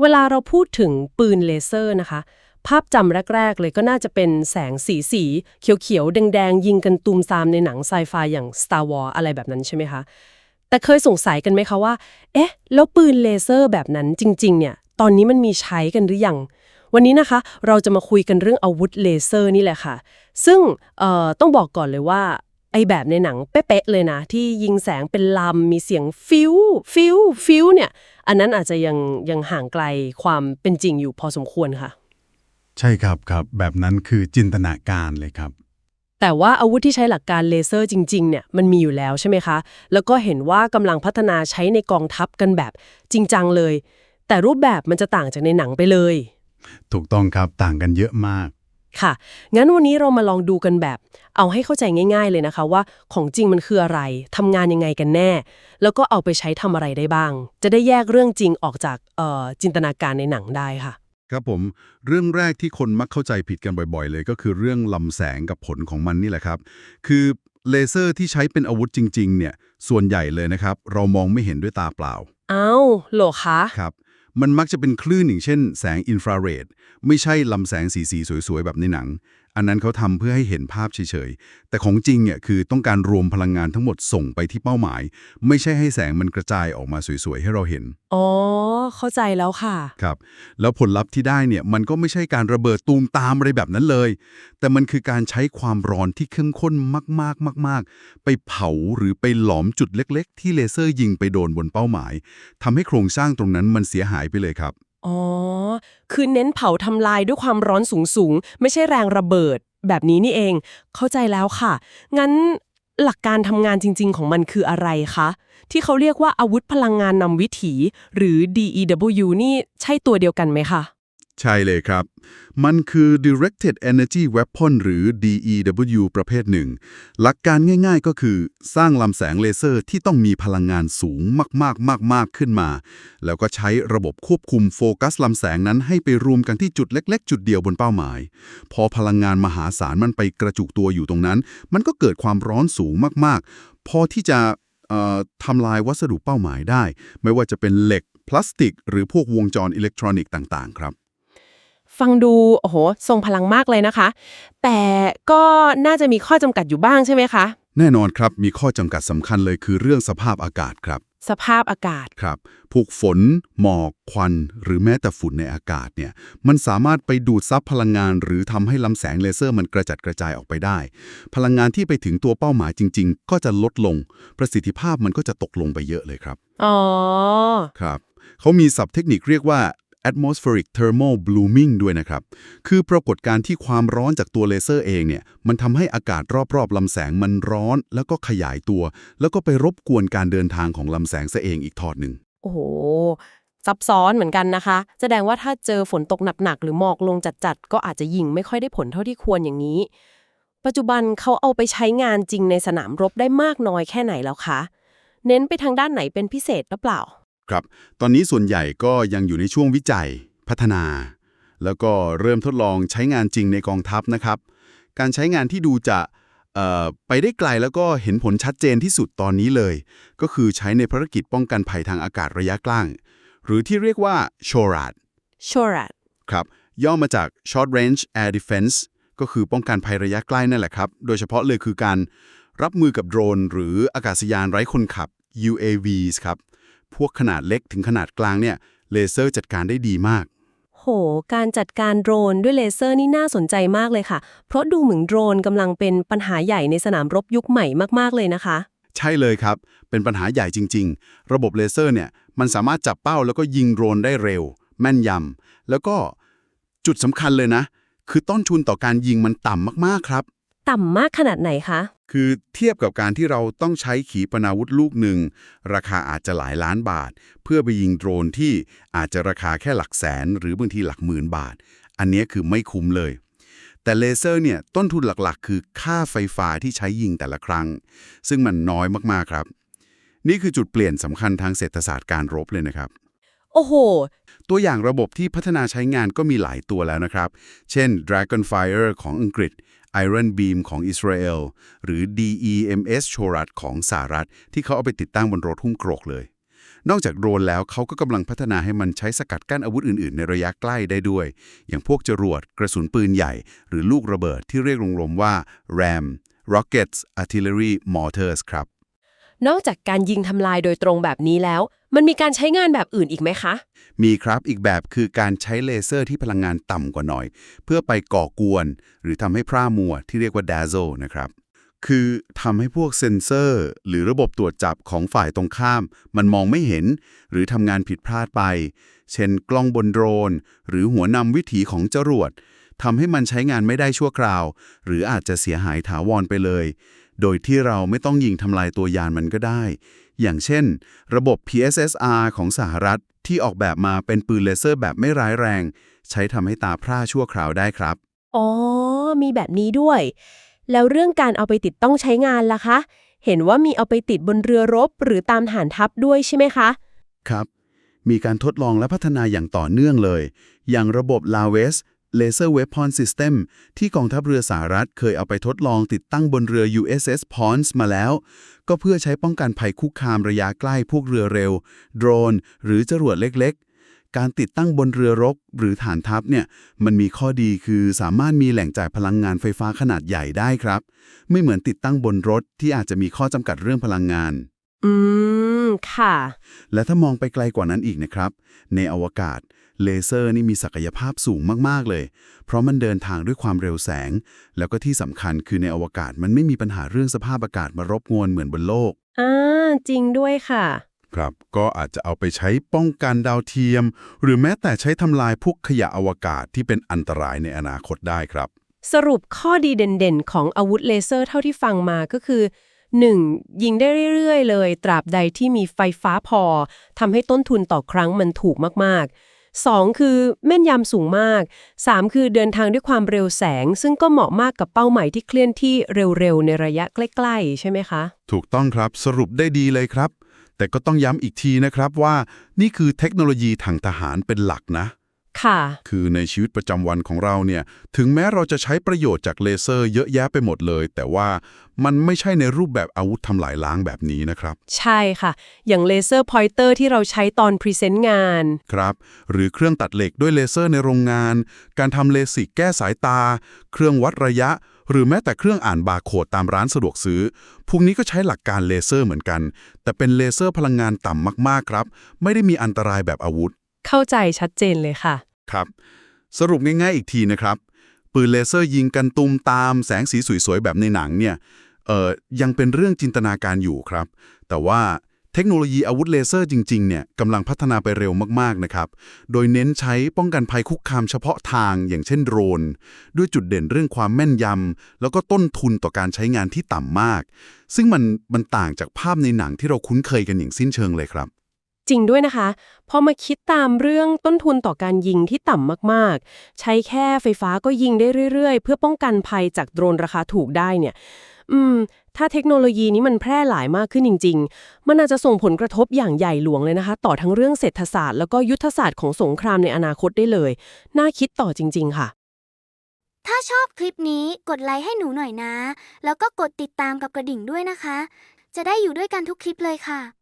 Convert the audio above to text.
เวลาเราพูดถึงปืนเลเซอร์นะคะ ภาพจำแรก ๆ เลยก็น่าจะเป็นแสงสีสี เขียว ๆ แดง ๆ ยิงกันตูมซามในหนังไซไฟอย่าง Star Wars อะไรแบบนั้นใช่ไหมคะ แต่เคยสงสัยกันไหมคะว่า เอ๊ะ แล้วปืนเลเซอร์แบบนั้นจริง ๆ เนี่ย ตอนนี้มันมีใช้กันหรือยังวันนี้นะคะ เราจะมาคุยกันเรื่องอาวุธเลเซอร์นี่แหละค่ะ ซึ่งต้องบอกก่อนเลยว่า ไอแบบในหนังเป๊ะๆเลยนะ ที่ยิงแสงเป็นลำ มีเสียงฟิวฟิวฟิวเนี่ย อันนั้นอาจจะยังยังห่างไกลความเป็นจริงอยู่พอสมควรค่ะ ใช่ครับครับ แบบนั้นคือจินตนาการเลยครับ แต่ว่าอาวุธที่ใช้หลักการเลเซอร์จริงๆเนี่ยมันมีอยู่แล้วใช่ไหมคะ แล้วก็เห็นว่ากำลังพัฒนาใช้ในกองทัพกันแบบจริงจังเลย แต่รูปแบบมันจะต่างจากในหนังไปเลย ถูกต้องครับต่างกันเยอะมาก ค่ะ งั้นวันนี้เรามาลองดูกันแบบ เอาให้เข้าใจง่าย ๆ เลยนะคะว่าของจริงมันคืออะไรทำงานยังไงกันแน่ แล้วก็เอาไปใช้ทำอะไรได้บ้าง จะได้แยกเรื่องจริงออกจากเอ่อจินตนาการในหนังได้ค่ะ ครับผม เรื่องแรกที่คนมักเข้าใจผิดกันบ่อย ๆ เลย ก็คือเรื่องลำแสงกับผลของมันนี่แหละครับ คือเลเซอร์ที่ใช้เป็นอาวุธจริง ๆ เนี่ย ส่วนใหญ่เลยนะครับ เรามองไม่เห็นด้วยตาเปล่า เอ้าโหลคะ ครับ มันมักจะเป็นคลื่นอย่างเช่นแสงอินฟราเรดไม่ใช่ลำแสงสีสีๆสวยๆ แบบในหนัง อันนั้นเขาทำเพื่อให้เห็นภาพเฉยๆ แต่ของจริงเนี่ยคือต้องการรวมพลังงานทั้งหมดส่งไปที่เป้าหมาย ไม่ใช่ให้แสงมันกระจายออกมาสวยๆ ให้เราเห็น อ๋อ เข้าใจแล้วค่ะ ครับ แล้วผลลัพธ์ที่ได้เนี่ยมันก็ไม่ใช่การระเบิดตูมตามอะไรแบบนั้นเลย แต่มันคือการใช้ความร้อนที่เข้มข้นมากๆมาก ๆ ไปเผาหรือไปหลอมจุดเล็ก ๆ ที่เลเซอร์ยิงไปโดนบนเป้าหมายทำให้โครงสร้างตรงนั้นมันเสียหายไปเลยครับ อ๋อ คือเน้นเผาทำลายด้วยความร้อนสูงๆ ไม่ใช่แรงระเบิด แบบนี้นี่เอง เข้าใจแล้วค่ะ งั้นหลักการทำงานจริง ๆ ของมันคืออะไรคะ ที่เขาเรียกว่าอาวุธพลังงานนำวิถี หรือ DEW นี่ใช่ตัวเดียวกันไหมคะ ใช่เลยครับ มันคือ Directed Energy Weapon หรือ DEW ประเภทหนึ่ง หลักการง่ายๆก็คือ สร้างลำแสงเลเซอร์ที่ต้องมีพลังงานสูงมากๆมากๆขึ้นมา แล้วก็ใช้ระบบควบคุมโฟกัสลำแสงนั้นให้ไปรวมกันที่จุดเล็ก ๆ จุดเดียวบนเป้าหมาย พอพลังงานมหาศาลมันไปกระจุกตัวอยู่ตรงนั้น มันก็เกิดความร้อนสูงมากๆ พอที่จะทำลายวัสดุเป้าหมายได้ ไม่ว่าจะเป็นเหล็กพลาสติก หรือพวกวงจรอิเล็กทรอนิกส์ต่าง ๆ ครับ ฟังดูโอ้โหทรงพลังมากเลยนะคะ แต่ก็น่าจะมีข้อจำกัดอยู่บ้างใช่ไหมคะ แน่นอนครับมีข้อจำกัดสำคัญเลยคือเรื่องสภาพอากาศครับ สภาพอากาศ ครับพวกฝน หมอก ควัน หรือแม้แต่ฝุ่นในอากาศเนี่ย มันสามารถไปดูดซับพลังงาน หรือทำให้ลำแสงเลเซอร์มันกระจัดกระจายออกไปได้ พลังงานที่ไปถึงตัวเป้าหมายจริง ๆ ก็จะลดลง ประสิทธิภาพมันก็จะตกลงไปเยอะเลยครับ อ๋อ ครับเขามีศัพท์เทคนิคเรียกว่า atmospheric thermal blooming ด้วยนะครับ คือปรากฏการณ์ที่ความร้อนจากตัวเลเซอร์เองเนี่ย มันทำให้อากาศรอบๆลำแสงมันร้อน แล้วก็ขยายตัว แล้วก็ไปรบกวนการเดินทางของลำแสงซะเองอีกทอดหนึ่ง โอ้โห ซับซ้อนเหมือนกันนะคะ แสดงว่าถ้าเจอฝนตกหนักๆ หรือหมอกลงจัดๆ ก็อาจจะยิงไม่ค่อยได้ผลเท่าที่ควรอย่างนี้ ปัจจุบันเขาเอาไปใช้งานจริงในสนามรบได้มากน้อยแค่ไหนแล้วคะ เน้นไปทางด้านไหนเป็นพิเศษหรือเปล่า ครับ ตอนนี้ส่วนใหญ่ก็ยังอยู่ในช่วงวิจัย พัฒนา แล้วก็เริ่มทดลองใช้งานจริงในกองทัพนะครับ การใช้งานที่ดูจะเอ่อไปได้ไกลแล้วก็เห็นผลชัดเจนที่สุดตอนนี้เลย ก็คือใช้ในภารกิจป้องกันภัยทางอากาศระยะกลาง หรือที่เรียกว่า SHORAD s h o r a t ครับ ย่อมาจาก Short Range Air Defense ก็คือป้องกันภัยระยะใกล้นั่นแหละครับ โดยเฉพาะเลยคือการรับมือกับโดรน หรืออากาศยานไร้คนขับ UAVs ครับ พวกขนาดเล็กถึงขนาดกลางเนี่ยเลเซอร์จัดการได้ดีมาก โห การจัดการโดรนด้วยเลเซอร์นี่น่าสนใจมากเลยค่ะ เพราะดูเหมือนโดรนกำลังเป็นปัญหาใหญ่ในสนามรบยุคใหม่มากๆเลยนะคะ ใช่เลยครับ เป็นปัญหาใหญ่จริง ๆ ระบบเลเซอร์เนี่ยมันสามารถจับเป้าแล้วก็ยิงโดรนได้เร็ว แม่นยำแล้วก็จุดสำคัญเลยนะ คือต้นทุนต่อการยิงมันต่ำมากๆครับ ต่ำมากขนาดไหนคะ คือเทียบกับการที่เราต้องใช้ขีปนาวุธลูกหนึ่ง ราคาอาจจะหลายล้านบาท เพื่อไปยิงโดรนที่อาจจะราคาแค่หลักแสน หรือบางทีหลักหมื่นบาท อันเนี้ยคือไม่คุ้มเลย แต่เลเซอร์เนี่ยต้นทุนหลักๆ คือค่าไฟฟ้าที่ใช้ยิงแต่ละครั้ง ซึ่งมันน้อยมากๆครับ นี่คือจุดเปลี่ยนสำคัญทางเศรษฐศาสตร์การรบเลยนะครับโอ้โห ตัวอย่างระบบที่พัฒนาใช้งานก็มีหลายตัวแล้วนะครับ เช่น Dragonfire ของอังกฤษ Iron Beam ของอิสราเอลหรือ DEMS โชรัดของสหรัฐ ที่เขาเอาไปติดตั้งบนรถหุ้มโกรกเลย นอกจากโดรนแล้วเขาก็กำลังพัฒนาให้มันใช้สกัดกั้นอาวุธอื่น ๆ ในระยะใกล้ได้ด้วย อย่างพวกจรวด กระสุนปืนใหญ่ หรือลูกระเบิดที่เรียกรวมๆว่า RAM Rockets Artillery Mortars ครับ นอกจากการยิงทำลายโดยตรงแบบนี้แล้ว มันมีการใช้งานแบบอื่นอีกไหมคะ มีครับอีกแบบคือการใช้เลเซอร์ที่พลังงานต่ำกว่าหน่อย เพื่อไปก่อกวน หรือทำให้พร่ามัวที่เรียกว่า dazzle นะครับคือทำให้พวกเซ็นเซอร์ หรือระบบตรวจจับของฝ่ายตรงข้าม มันมองไม่เห็น หรือทำงานผิดพลาดไป เช่น กล้องบนโดรน หรือหัวนำวิถีของจรวดทำให้มันใช้งานไม่ได้ชั่วคราว หรืออาจจะเสียหายถาวรไปเลย โดยที่เราไม่ต้องยิงทำลายตัวยานมันก็ได้ อย่างเช่น ระบบ PSSR ของสหรัฐที่ออกแบบมาเป็นปืนเลเซอร์แบบไม่ร้ายแรง ใช้ทำให้ตาพร่าชั่วคราวได้ครับ อ๋อ มีแบบนี้ด้วย แล้วเรื่องการเอาไปติดต้องใช้งานล่ะคะ เห็นว่ามีเอาไปติดบนเรือรบ หรือตามฐานทัพด้วยใช่ไหมคะ ครับ มีการทดลองและพัฒนาอย่างต่อเนื่องเลย อย่างระบบ LAWES Laser Weapon System ที่กองทัพเรือสหรัฐเคยเอาไปทดลองติดตั้งบนเรือ USS Ponce มาแล้ว ก็เพื่อใช้ป้องกันภัยคุกคามระยะใกล้พวกเรือเร็ว โดรน หรือจรวดเล็กๆ การติดตั้งบนเรือรบหรือฐานทัพเนี่ยมันมีข้อดีคือสามารถมีแหล่งจ่ายพลังงานไฟฟ้าขนาดใหญ่ได้ครับ ไม่เหมือนติดตั้งบนรถที่อาจจะมีข้อจำกัดเรื่องพลังงาน อืม ค่ะ และถ้ามองไปไกลกว่านั้นอีกนะครับ ในอวกาศ เลเซอร์นี่มีศักยภาพสูงมาก ๆ เลย เพราะมันเดินทางด้วยความเร็วแสง แล้วก็ที่สำคัญคือในอวกาศมันไม่มีปัญหาเรื่องสภาพอากาศมารบกวนเหมือนบนโลก อ่า จริงด้วยค่ะ ครับ ก็อาจจะเอาไปใช้ป้องกันดาวเทียม หรือแม้แต่ใช้ทำลายพวกขยะอวกาศที่เป็นอันตรายในอนาคตได้ครับ สรุปข้อดีเด่นๆ ของอาวุธเลเซอร์เท่าที่ฟังมาก็คือ 1. ยิงได้เรื่อยๆ เลย ตราบใดที่มีไฟฟ้าพอทำให้ต้นทุนต่อครั้งมันถูกมากๆ 2. คือแม่นยำสูงมาก 3. คือเดินทางด้วยความเร็วแสง ซึ่งก็เหมาะมากกับเป้าหมายที่เคลื่อนที่เร็วๆ ในระยะใกล้ๆ ใช่ไหมคะ ถูกต้องครับสรุปได้ดีเลยครับ แต่ก็ต้องย้ำอีกทีนะครับว่า นี่คือเทคโนโลยีทางทหารเป็นหลักนะ ค่ะ คือในชีวิตประจำวันของเราเนี่ย ถึงแม้เราจะใช้ประโยชน์จากเลเซอร์เยอะแยะไปหมดเลย แต่ว่ามันไม่ใช่ในรูปแบบอาวุธทำลายล้างแบบนี้นะครับ ใช่ค่ะ อย่างเลเซอร์พอยเตอร์ที่เราใช้ตอนพรีเซนต์งาน ครับ หรือเครื่องตัดเหล็กด้วยเลเซอร์ในโรงงาน การทำเลสิกแก้สายตา เครื่องวัดระยะ หรือแม้แต่เครื่องอ่านบาร์โคดตามร้านสะดวกซื้อ พวกนี้ก็ใช้หลักการเลเซอร์เหมือนกัน แต่เป็นเลเซอร์พลังงานต่ำมากๆครับ ไม่ได้มีอันตรายแบบอาวุธ เข้าใจชัดเจนเลยค่ะ ครับ สรุปง่ายๆอีกทีนะครับ ปืนเลเซอร์ยิงกันตุมตามแสงสีสวยๆ แบบในหนังเนี่ยเอ่อยังเป็นเรื่องจินตนาการอยู่ครับ แต่ว่าเทคโนโลยีอาวุธเลเซอร์จริงๆเนี่ยกำลังพัฒนาไปเร็วมากๆนะครับ โดยเน้นใช้ป้องกันภัยคุกคามเฉพาะทางอย่างเช่นโดรน ด้วยจุดเด่นเรื่องความแม่นยำ แล้วก็ต้นทุนต่อการใช้งานที่ต่ำมาก ซึ่งมันมันต่างจากภาพในหนังที่เราคุ้นเคยกันอย่างสิ้นเชิงเลยครับ จริงด้วยนะคะ พอมาคิดตามเรื่องต้นทุนต่อการยิงที่ต่ำมากๆ ใช้แค่ไฟฟ้าก็ยิงได้เรื่อย ๆ เพื่อป้องกันภัยจากโดรนราคาถูกได้เนี่ย อืม ถ้าเทคโนโลยีนี้มันแพร่หลายมากขึ้นจริง ๆ มันอาจจะส่งผลกระทบอย่างใหญ่หลวงเลยนะคะ ต่อทั้งเรื่องเศรษฐศาสตร์ แล้วก็ยุทธศาสตร์ของสงครามในอนาคตได้เลย น่าคิดต่อจริง ๆ ค่ะ ถ้าชอบคลิปนี้กดไลค์ให้หนูหน่อยนะ แล้วก็กดติดตามกับกระดิ่งด้วยนะคะ จะได้อยู่ด้วยกันทุกคลิปเลยค่ะ